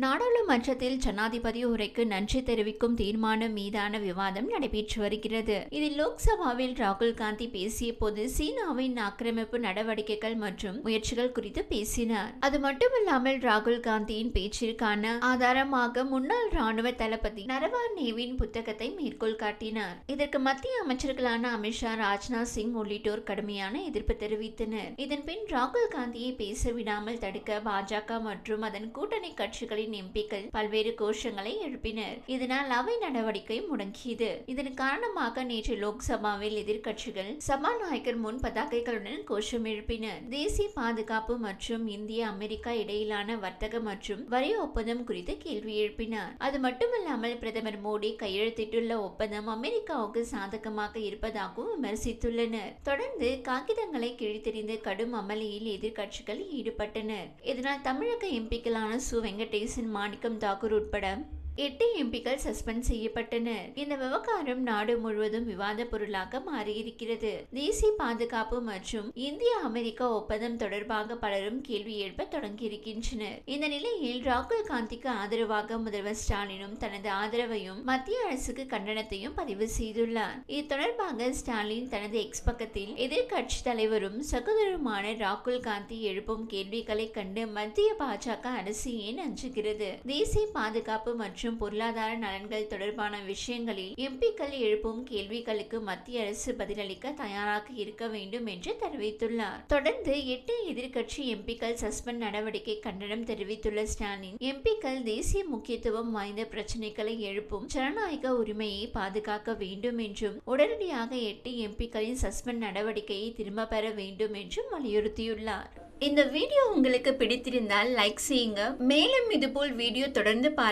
நாடாளுமன்றத்தில் ஜனாதிபதி உரைக்கு நன்றி தெரிவிக்கும் தீர்மானம் மீதான விவாதம் நடைபெற்று வருகிறது. இதில் லோக்சபாவில் ராகுல் காந்தி பேசிய போது சீனாவின் ஆக்கிரமிப்பு நடவடிக்கைகள் மற்றும் முயற்சிகள் குறித்து பேசினார். அது மட்டுமல்லாமல் ராகுல் காந்தியின் பேச்சிற்கான ஆதாரமாக முன்னாள் ராணுவ தளபதி நரவானேவின் புத்தகத்தை மேற்கோள் காட்டினார். இதற்கு மத்திய அமைச்சர்களான அமித்ஷா ராஜ்நாத் சிங் உள்ளிட்டோர் கடுமையான எதிர்ப்பு தெரிவித்தனர். இதன்பின் ராகுல் காந்தியை பேச விடாமல் தடுக்க பாஜக மற்றும் அதன் கூட்டணி கட்சிகளின் எம்பிக்கள் பல்வேறு கோஷங்களை எழுப்பினர். இதனால் அவை நடவடிக்கை முடங்கியது. இதன் காரணமாக நேற்று லோக்சபாவில் எதிர்கட்சிகள் சபாநாயகர் முன் பதாகைகளுடன் கோஷம் எழுப்பினர். தேசிய பாதுகாப்பு மற்றும் இந்திய அமெரிக்கா இடையிலான வர்த்தக மற்றும் வரி ஒப்பந்தம் குறித்து கேள்வி எழுப்பினார். அது மட்டுமல்லாமல் பிரதமர் மோடி கையெழுத்திட்டுள்ள ஒப்பந்தம் அமெரிக்காவுக்கு சாதகமாக இருப்பதாகவும் விமர்சித்துள்ளனர். தொடர்ந்து காகிதங்களை கிழித்தெறிந்து கடும் அமளியில் எதிர்கட்சிகள் ஈடுபட்டனர். இதனால் தமிழக எம்பிக்களான சு. வெங்கடேஷ் மாணிக்கம் தாக்கூர் உட்பட எட்டு எம்பிக்கள் சஸ்பெண்ட் செய்யப்பட்டனர் இந்த விவகாரம் நாடு முழுவதும் விவாத பொருளாக மாறியிருக்கிறது. தேசிய பாதுகாப்பு மற்றும் இந்திய அமெரிக்கா ஒப்பந்தம் தொடர்பாக பலரும் கேள்வி எழுப்ப தொடங்கியிருக்கின்றனர். இந்த நிலையில் ராகுல் காந்திக்கு ஆதரவாக முதல்வர் ஸ்டாலினும் தனது ஆதரவையும் மத்திய அரசுக்கு கண்டனத்தையும் பதிவு செய்துள்ளார். இது தொடர்பாக ஸ்டாலின் தனது எக்ஸ் பக்கத்தில் எதிர்க்கட்சி தலைவரும் சகோதரருமான ராகுல் காந்தி எழுப்பும் கேள்விகளை கண்டு மத்திய பாஜக அரசு ஏன் அஞ்சுகிறது? தேசிய பாதுகாப்பு மற்றும் மற்றும் பொருளாதார நலன்கள் தொடர்பான விஷயங்களில் எம்பிக்கள் எழுப்பும் கேள்விகளுக்கு மத்திய அரசு பதிலளிக்க தயாராக இருக்க வேண்டும் என்று தெரிவித்துள்ளார். தொடர்ந்து எட்டு எதிர்க்கட்சி எம்பிக்கள் சஸ்பெண்ட் நடவடிக்கை கண்டனம் தெரிவித்துள்ள ஸ்டாலின் எம்பிக்கள் தேசிய முக்கியத்துவம் வாய்ந்த பிரச்சனைகளை எழுப்பும் ஜனநாயக உரிமையை பாதுகாக்க வேண்டும் என்றும் உடனடியாக எட்டு எம்பிக்களின் சஸ்பெண்ட் நடவடிக்கையை திரும்ப பெற வேண்டும் என்றும் வலியுறுத்தியுள்ளார். இந்த வீடியோ உங்களுக்கு பிடித்திருந்தால் லைக் செய்யுங்க. மேலும் இதுபோல் வீடியோ தொடர்ந்து பார்க்க